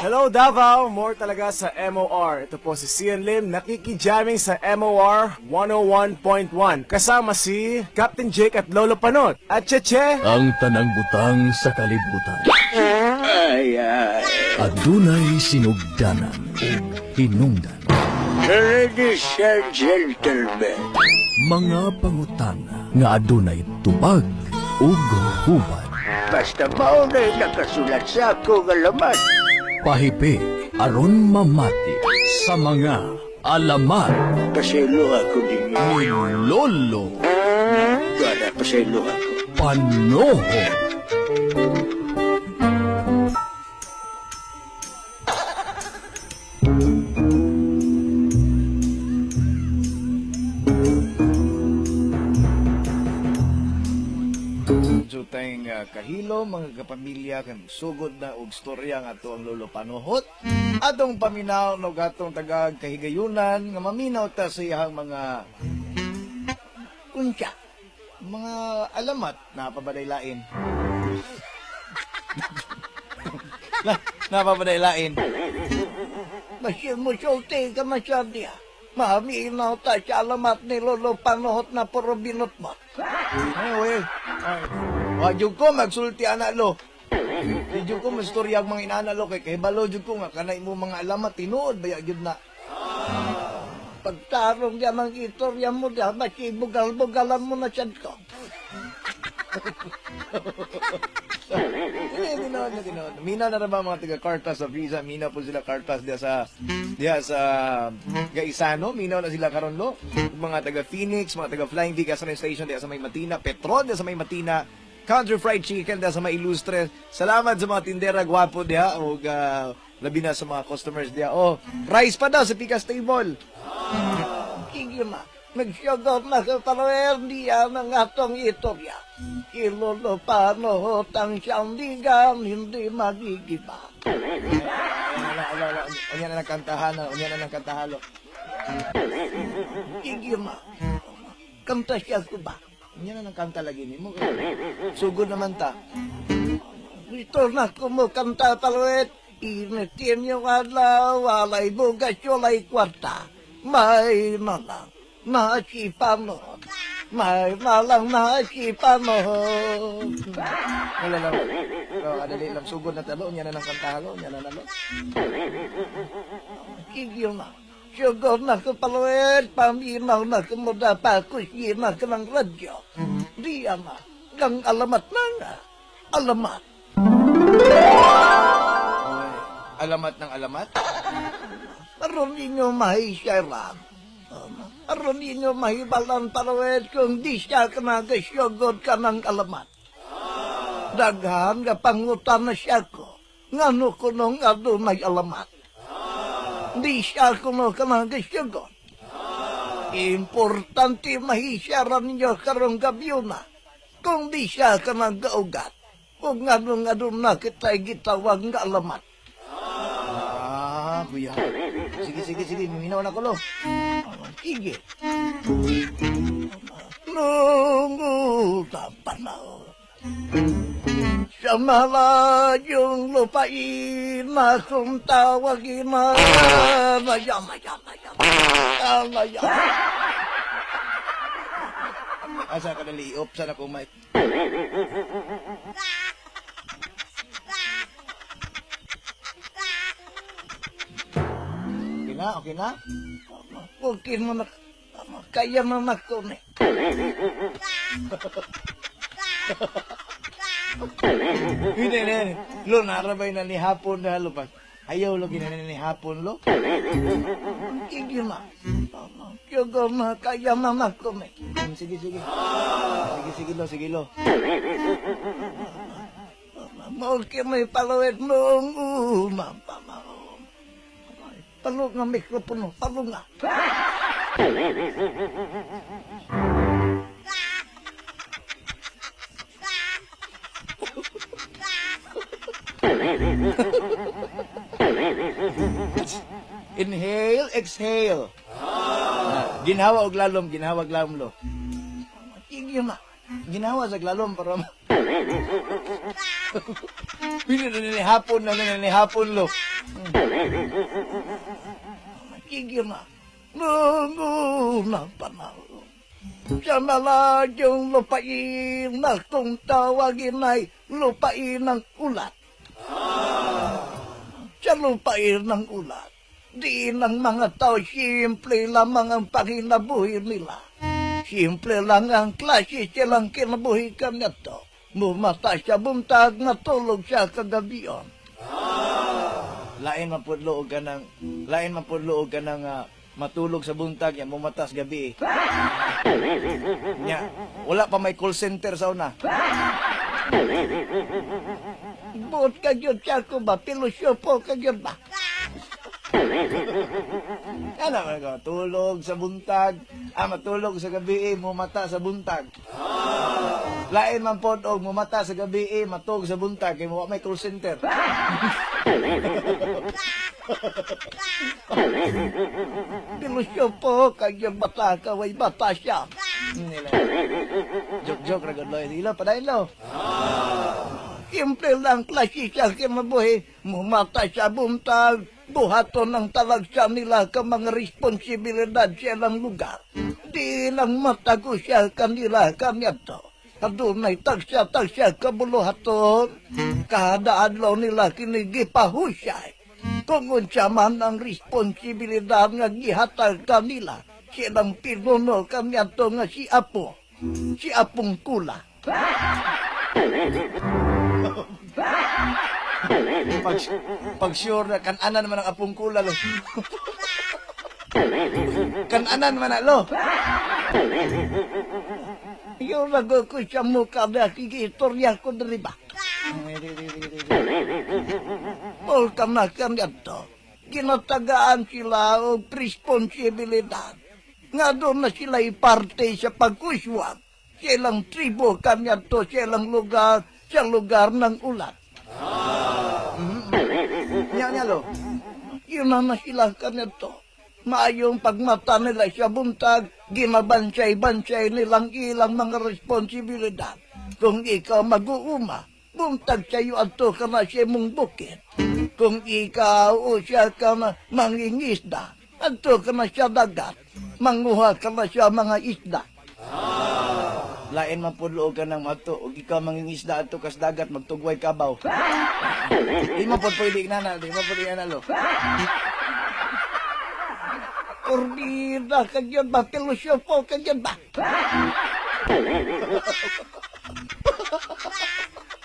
Hello Davao, more talaga sa MOR. Ito po si Cian Lim, nakikijamming sa MOR 101.1. Kasama si Captain Jake at Lolo Panot. At Cheche, Ang tanang butang sa kalibutan. Ay, ay. Adunay sinugdanan ug hinungdan. Ladies and gentlemen, Mga pangutana nga adunay tubag ug hubad. Basta maunay nakasulat sa akong alamat. Pahipi aron mamati sa mga alamat Paselo ako din ni Lolo Para paselo ako. Panoho. Kapamilya, kan sugod na og storya nga ato ang lolo panuhot. Atong paminaw no gatong tagag kahigayunan nga maminaw ta sa iyang mga kunsya. Mga alamat na pabadaylain. na, napabadaylain. Masya mo sulti ka masyadya. Maminaw ta sa alamat ni Lolo Panuhot na puro binot mo. Ay, we. Ay. Wajud ko magsulti anak lo. Jud ko mastorya ang mga inana lo kay kahibalo jud ko nga kanay mo mga alamat tinuod baya jud na. Pagtarong niya mang itorya mo diya, masibugal-bugalan mo na siya ko. Eh, tinood na tinood. Mina na naman mga taga Cartas sa Visa, mina po sila Cartas diya sa diya sa Gaisano, mina na sila karon lo. Mga taga Phoenix, mga taga Flying V Gasoline Station diya sa May Matina, Petron diya sa May Matina, Country Fried Chicken diya sa May Ilustre. Salamat sa mga tindera gwapo diya o labi na sa mga customers diya. Oh, rice pa daw sa Picas Table. Sige ma, nagsyagod na sa parer niya ng atong itorya. Ilolo Panuhot ang siyang ligan, hindi magigiba. Ala, ala, ala. Na ng kantahan, unya na ng kantahalo. Sige ma, kanta siya ko ba? Unya na ng kanta lagi ni mo. Sugod naman ta. Ito na kumukanta paluet. Initin yung adlaw, walay bugas, walay kwarta. May nalang nasipan mo. May nalang nasipan mo. Wala lang. Oh, adali lang sugod na talo, unya na ng kantahalo, unya na nalo. Kigil na. Sigod na ko paluet, paminaw na kumuda pa kusi na ka ng radyo. Di ama, gang alamat na nga. Alamat. Alamat ng alamat. Aron ninyo mahisyaran. Aron ninyo mahibalan parawet kung di siya ka nagasyogod ka ng alamat. Daghan nga pangutan na siya ko. Ngano ko nung adunay alamat. Di siya ko no ka nagasyogod. Importante mahisyaran ninyo karong gabi na. Kung di siya ka nagaugat. Kung doon na kita'y gitawag nga alamat. Ah, kuya. Sige, sige, sige. Minaw na ko, lo. Sige. Nungu sa panahon. Sa malayong lupain na kung tawagin na maya, maya, maya, maya, maya. Asa ka naliop? Sana ko may... Okay na, okay na? Okay mo na, kaya mo na ko ni. Hindi, hindi. Lo, narabay na ni hapon na lo. Ayaw lo, ginana ni hapon lo. Sige na. Sige na, kaya mo na ko ni. Hmm, Sige, sige. Sige, sige lo, sige lo. Mungkin may palawit nung una pa maon. Palo nga mikropono, palo nga. Inhale, exhale. Ah, Ginhawa og lalom, ginhawa og lalom lo. Na. Ginawa sa lalom para ma- Pili na ni hapon na ni hapon lo. Sige na. Nungo na panahon. Siya na lang yung lupain na kung tawagin ay lupain ng ulat. Siya lupain ng ulat. Di ng mga tao simple lamang ang panginabuhi nila. Simple lang ang klase silang kinabuhi kanya to. Mumata siya buntag na tulog siya kagabiyon. Lain man pud luog ka ng lain man pud luog ka ng ah, matulog sa buntag yan mumatas gabi. Nya, wala pa may call center sa una. Buot ka yun siya ko ba? Pilusyopo ka yun ba? Ano man ko, tulog sa buntag, ah matulog sa gabi, mumata sa buntag. Lain man pod og mumata sa gabi, matulog sa buntag kay mo may call center. Pilusyopo ka yun bata ka, way bata siya. Joke joke ra gud loy. Dilo padayon lo. Simple lang klase siya kinabuhi. Mumata siya buntag. Buhaton ng talagsa nila ka mga responsibilidad sa ilang lugar. Di lang matago siya kanila kanya to. Adunay tagsya-tagsya kabuluhaton. Kada adlaw nila kinigipahusay. Kung unsa man ang responsibilidad nga gihatag kanila, silang pinuno kanya to nga si Apo. Si Apong Kula. Pag, pag sure na kananan man ang apong kula lo. kananan man lo. Yung lago ko sa mukha na kikitorya ko na ba? Paul ka na kanya to. Kinatagaan sila o responsibilidad. Nga doon na sila iparte sa pagkuswag. Silang tribo kanya to, silang lugar, sa lugar ng ulat. Lo. Yun na sila kanya to. Maayong pagmata nila sa buntag, ginabansay-bansay nilang ilang mga responsibilidad. Kung ikaw mag-uuma, buntag sa'yo ato ka na siya mong bukid. Kung ikaw o siya ka na mangingisda, ato ka na siya dagat, manguha ka na siya mga isda. Lain man pud ka ng mato ug ikaw mangingisda ato kas dagat magtugway kabaw. Di mo pud pwede na na, di mo pwede na lo. Kurbida ka dyan ba? Pilusyopo ka dyan ba?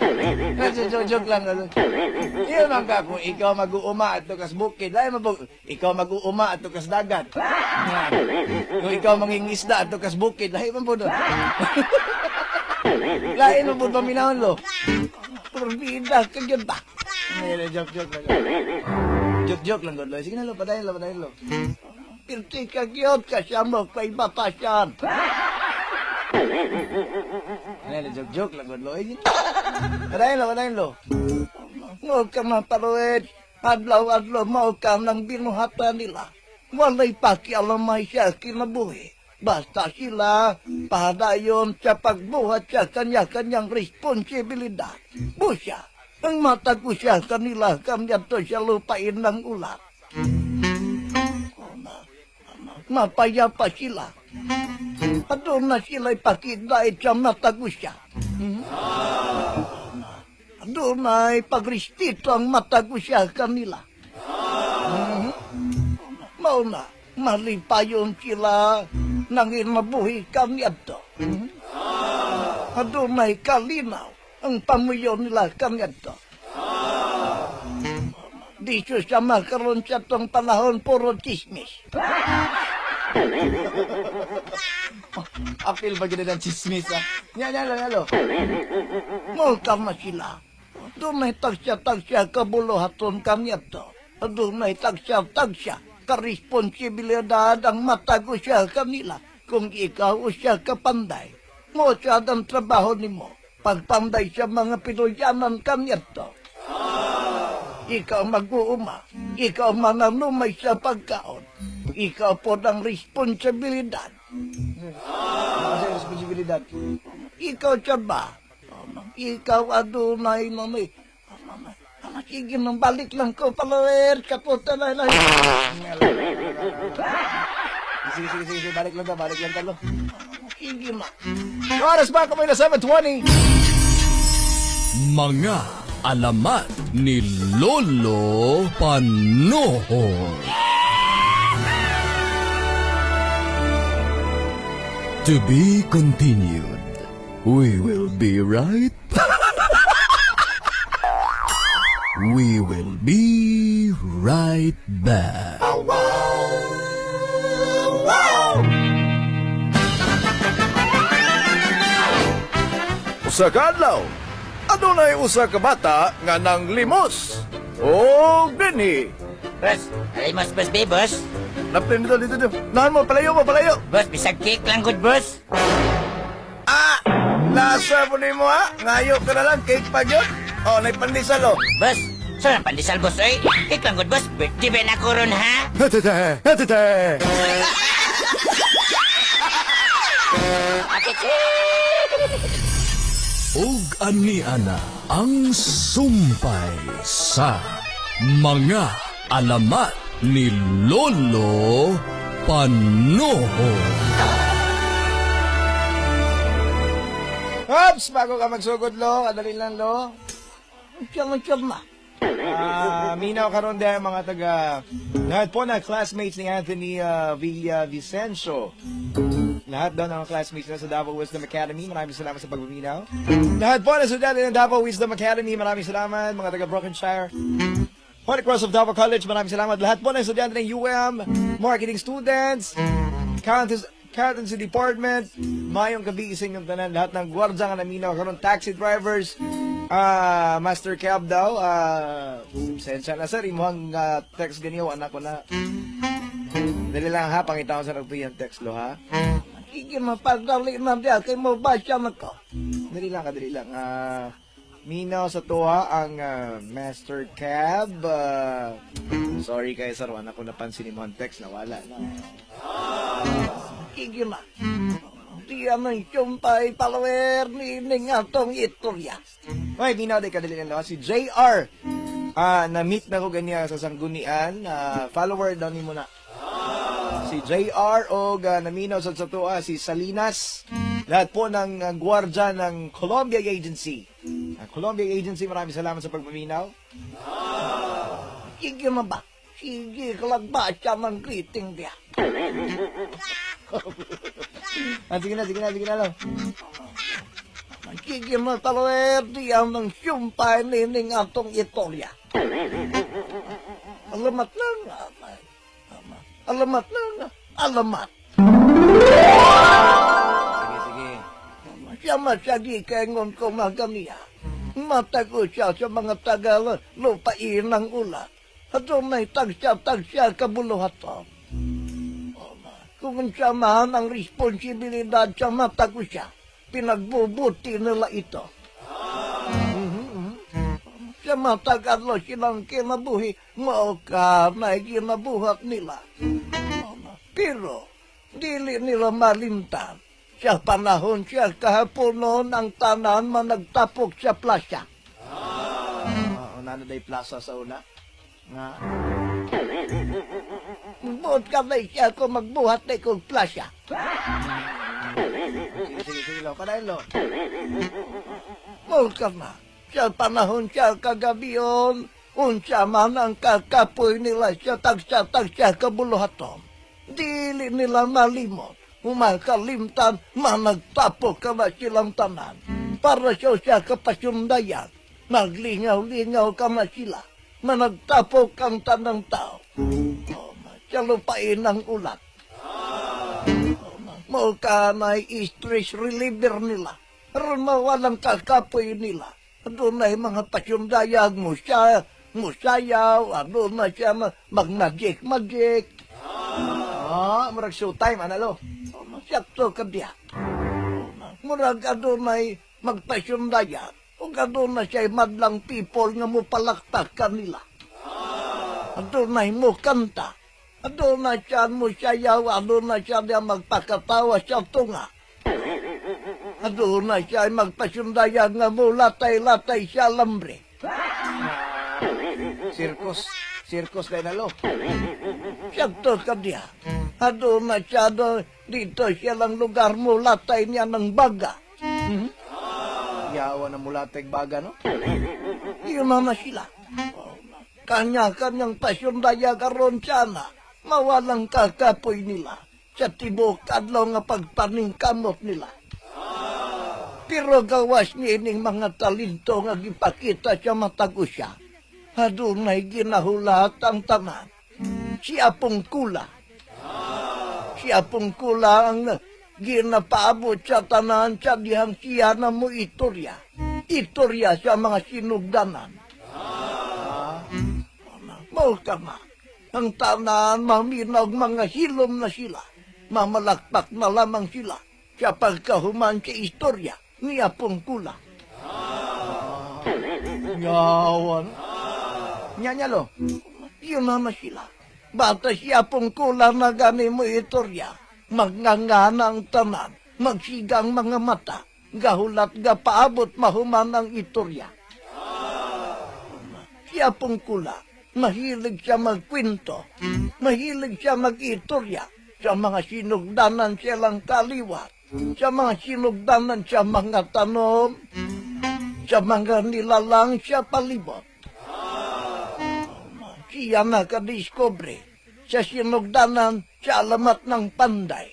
Joke lang. ano. Iyon man ka, kung ikaw mag-uuma at kas bukid, ay mabog, ikaw mag-uuma at kas dagat. Kung ikaw mangingisda at kas bukid, ay man po doon. Lain mo po paminahon lo. Kurbida ka dyan ba? Hindi, joke, joke lang. Joke, joke lang, God. Sige na lo, patayin lo, patayin lo. Pilti ka gyot kasya mo kay batasan. Hindi, joke, joke lang, God. Patayin lo, patayin lo. Huwag ka mapaluid. Adlaw-adlaw mo ka ng binuhatan nila. Walay pakialamay siya kinabuhi. Basta sila padayon sa pagbuhat sa kanya-kanyang responsibilidad. Busya, ang mata ko siya kanila kanya to siya lupain ng ulat. Mapayapa sila. Doon na sila ipakidait sa mata ko siya. Doon ay pagristito ang mata ko siya kanila. Mhm. Mao na, malipayon sila nang inabuhi kami ato. Doon ay kalinaw ang pamuyo nila kami ato. Di siya makaroon sa tong panahon puro chismis. Apil ba gina ng chismis, ha? Nya lo, nya lo. Multa na sila. Doon ay tagsya-tagsya kabuluhaton kami ato. Doon ay tagsya-tagsya karesponsibilidad ang matago siya kanila. Kung ikaw o siya kapanday, mo siya ang trabaho ni mo. Pagpanday sa mga pinuyanan kami ato. Ikaw mag-uuma. Ikaw mananumay sa pagkaon. Ikaw po ang responsibilidad. Kasi responsibilidad. Ikaw siya ba? Ikaw adunay nami. Sige nang balik lang ko, follower. Kaputa na lang. Sige, sige, sige, sige. Balik lang ta, balik lang talo. Sige na. Oras ba kamay na 7.20? Mga alamat ni Lolo Panohon. To be continued. We will be right. we will be right back. Usa ka adlaw. Adunay usa ka bata nga nang limos. O gani. Boss, alimos boss be, boss. Napin dito dito dito. Nahan mo palayo mo palayo. Boss, bisag cake lang good, boss. Ah! Lasa mo ni mo ha. Ngayo ka na lang cake pa gyud. Oh, nay pandesal oh. Boss, saan ang pandesal, boss, oy? Cake lang good, boss. Birthday ba na ko ron, ha? Hatete, hatete. ug ani ana ang sumpay sa mga alamat ni Lolo Panohon. Hops, bago ka magsugod lo, kadali lang lo. Siya na. Ah, minaw karon din mga taga lahat po na classmates ni Anthony uh, Villa Vicencio. Lahat daw ng classmates na sa Davao Wisdom Academy, maraming salamat sa pagbaminaw. Lahat po na estudyante ng Davao Wisdom Academy, maraming salamat. Mga taga Brokenshire, Holy Cross of Davao College, maraming salamat. Lahat po na estudyante ng UM, marketing students, accountancy, accountancy department, mayong gabi sa inyong tanan. Lahat ng gwardya nga naminaw karon taxi drivers, ah Master Cab daw, ah sensya na sir, imuhang ah, text ganyo, anak ko na. Dali lang ha, pangitaon sa nagtuyang text lo ha. Sige na, padali na diya. Kay mo ba siya na ko? Dali lang ka, dali lang. Ah, minaw sa tuwa ang ah, Master Cab. ah, sorry kay sir, anak ko napansin mo ang text, nawala na. Sige na. Diya ng sumpay, follower ni Ning atong itorya. Okay, minaw day kadali lang lo. Si JR. Ah, na-meet na ko ganyan sa sanggunian. Ah, follower daw ni mo na. Si JR o uh, sa tuwa si Salinas. Lahat po ng uh, gwardya ng Columbia Agency. Ah, Columbia Agency, maraming salamat sa pagmaminaw. Sige na ba? Sige, kalagba siya ng greeting diya. Ah, sige na, sige na, sige na lang. Sige na, follower diya ng sumpay ni Ning atong itorya. Alamat lang. Alamat lang. Alamat. Sige, sige. Siya masyagi kengon ko magamiya. Matago siya sa mga tagal lupain ng ulat. At may tagsya-tagsya kabuluhaton. Kung siya man ang responsibilidad sa matago siya, pinagbubuti nila ito. Mhm. Matagalo silang kinabuhi, mao ka na kinabuhat nila. Pero, dili nila malimtan. Sa panahon siya kahaponon ang tanan man nagtapok sa plasya. Ah, unano day plaza sa una. Nga. Buot ka na siya kung magbuhat na kong plasya. Sige, sige, sige, lo. Panayin, lo. Mol ka na. Sa panahon siya kagabiyon, unsa man ang kakapoy nila sa tagsa-tagsa kabuluhaton. Dili nila malimot. Umakalimtan, managtapok ka na silang tanan. Para siya siya kapasyundayan. Naglingaw-lingaw ka na sila. Managtapok ang tanang tao. Oh, siya lupain ang ulat. Mo ka na stress reliever nila. Aron mawalang kakapoy nila. Doon na mga pasyundayag mo siya, musayaw, ano na siya ma- mag-magic-magic. Ah, murag showtime, ano, lo. Sakto ka diya. Murag ano na magpasyundayag. O ano na siya madlang people nga mo palaktak kanila. Ano na mo kanta. Ano na siya mo sayaw, ano na siya magpakatawa sa tunga. Ano na siya magpasyundayag nga mo latay-latay sa lambre. Circus. Circus dahil nalo. Sakto ka diya. Ado masyado dito siya lang lugar mo latay niya ng baga. Yawa na mulateg baga, no? Yun na sila. Kanya-kanyang pasyundaya karon sana. Mawalang kakapoy nila sa tibok adlaw nga pagpaningkamot nila. Pero gawas ni ining mga talento nga gipakita sa matago siya. Adunay ginahulat ang tanan. Si Apong Kula. Si Apong Kula ang ginapaabot sa tanan sa dihang siya na mo itorya. Itorya sa mga sinugdanan. Mau ka ma. Ang tanan maminaw mga hilom na sila. Mamalakpak na lamang sila sa pagkahuman sa istorya ni Apong Kula. Yawa, no? Nya, nya, lo. Yun naman sila. Bata siya pong kula na gani mo itorya. Magngangana ang tanan. Magsigang mga mata. Gahulat ga paabot mahuman ang itorya. Siya pong kula. Mahilig siya magkwento. Mahilig siya mag-itorya. Sa mga sinugdanan silang kaliwat. Sa mga sinugdanan siya mga tanom. Sa mga nilalang siya palibot siya nakadiscovery sa sinugdanan sa alamat ng panday.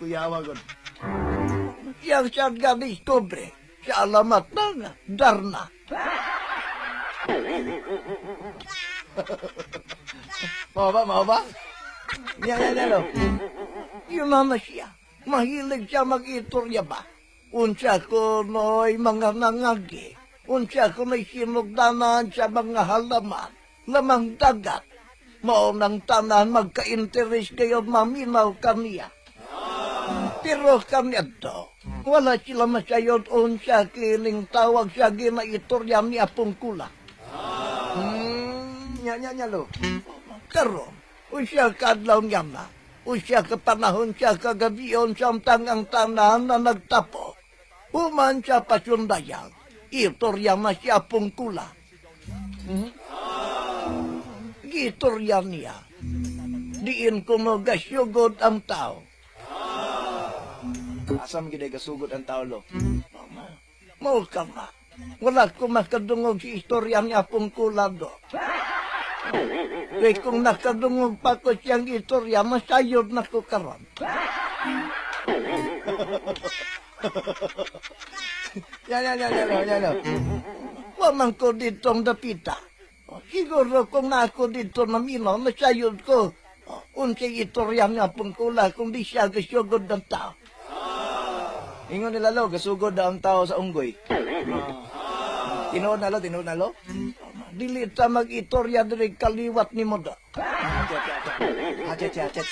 Kuyawa, God. Siya siya nakadiscovery sa alamat ng Darna. Mau ba, mau ba? Nya, nya, nya, lo. Yun na na siya. Mahilig siya mag-itorya ba? Unsa ko no'y mga nangagi. Unsa ko no'y sinugdanan sa mga halaman. Lamang dagat. Maunang tanan magka-interest kayo maminaw kaniya. Pero kanya to, wala sila masyayod unsa kining tawag siya ginaitorya ni Apong Kula. Hmm, nya, nya, nya, lo. Karon, usya kadlaw niya na, usya ka panahon siya kagabiyon samtang ang tanan na nagtapo. Human siya pasyundayang, itorya na siya pungkula. Hmm? Gitorya niya. Diin ko mo gasyugod ang tao. Asam gid kasugod ang tao, lo. Mau ka nga. Wala ko makadungog si istorya niya pungkula do. Kaya kung nakadungog pa ko siyang istorya, masayod na ko karon. Nya, nya, nya, lo, nya, lo. Waman ko ditong dapita. Siguro kung na ako dito na minaw, masayod ko. Unsay itorya nga pungkula kung di siya gasyugod ng tao. Ingon nila, lo, kasugod ang tao sa unggoy. Tinuod na, lo, tinuod na, lo. Dili ta mag-itorya diri kaliwat ni mo do. Achet, achet.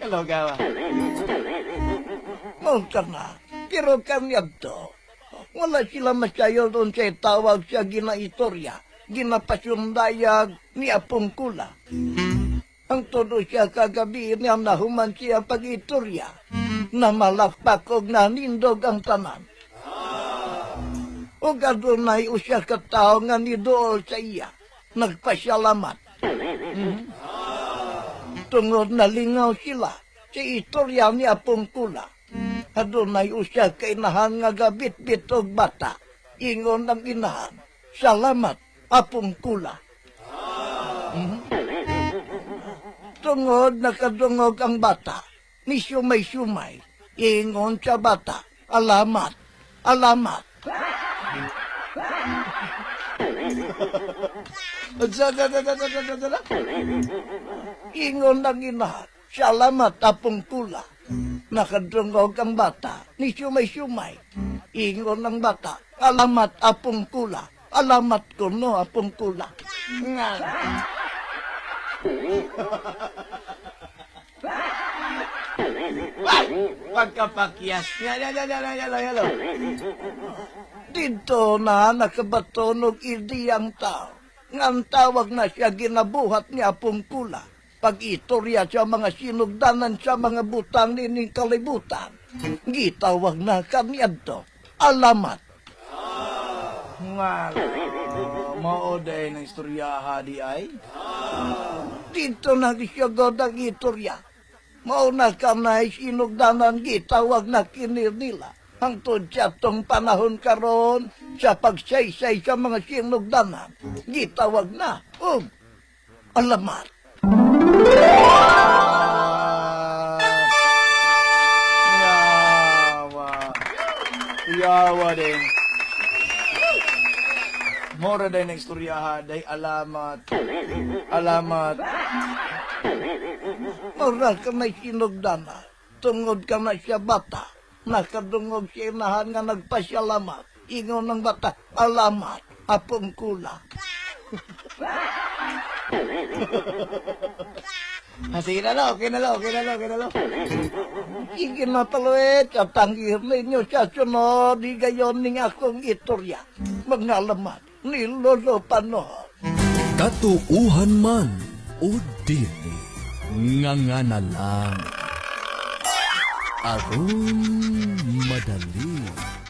Hello, gawa. Ka na. Pero kanya to. Wala sila masayod doon sa tawag siya ginaitorya. Ginapasyundayag ni Apong Kula. Ang todo siya kagabi niya nahuman siya pag-itorya. Na malakpak og nanindog ang tanan. O gadunay usya ka tao nga nidool sa iya. Nagpasyalamat. Mhm. Tungod na lingaw sila sa istorya ni Apong Kula. Adunay usya kay nahan nga gabit-bit og bata. Ingon ang inahan. Salamat, Apong Kula. Mhm. Tungod nakadungog ang bata. Ni sumay-sumay. Ingon sa bata. Alamat. Alamat. Sa, sa, sa, sa, sa, sa, sa, sa. Ingon ng ina, salamat apong kula. Nakadungog ang bata, ni sumay-sumay. Ingon ng bata, alamat apong kula. Alamat ko no apong kula. Nga. Pagkapakyas. Nya, nya, nya, nya, nya, lo, nya, lo. Dito na nakabatonog idi ang tao. Ngang tawag na siya ginabuhat ni apong kula. Pag-itorya sa mga sinugdanan sa mga butang nining kalibutan. Gitawag na kanyadto. alamat. Nga, mao day ng istoryaha di ay. Dito na siya ang itorya. Mauna ka na sinugdanan gitawag na kinir nila. Hangtod sa tong panahon karon sa pagsaysay sa mga sinugdanan. Gitawag na. Um, alamat. Yawa. Yawa din. Mora day ng istoryaha day alamat. Alamat. Oral ka na sinugdana. Tungod ka na siya bata. Nakadungog siya inahan nga nagpasyalamat. Ingon ng bata, alamat. Apong kula. Ah, sige na lo, okay na lo, okay na lo, okay na lo. Sige na taluit, at ninyo sa sunod, di gayon ning akong itorya. Mga alamat, nilolo panood. Katuuhan man o dili, nga nga na lang. Aron madali.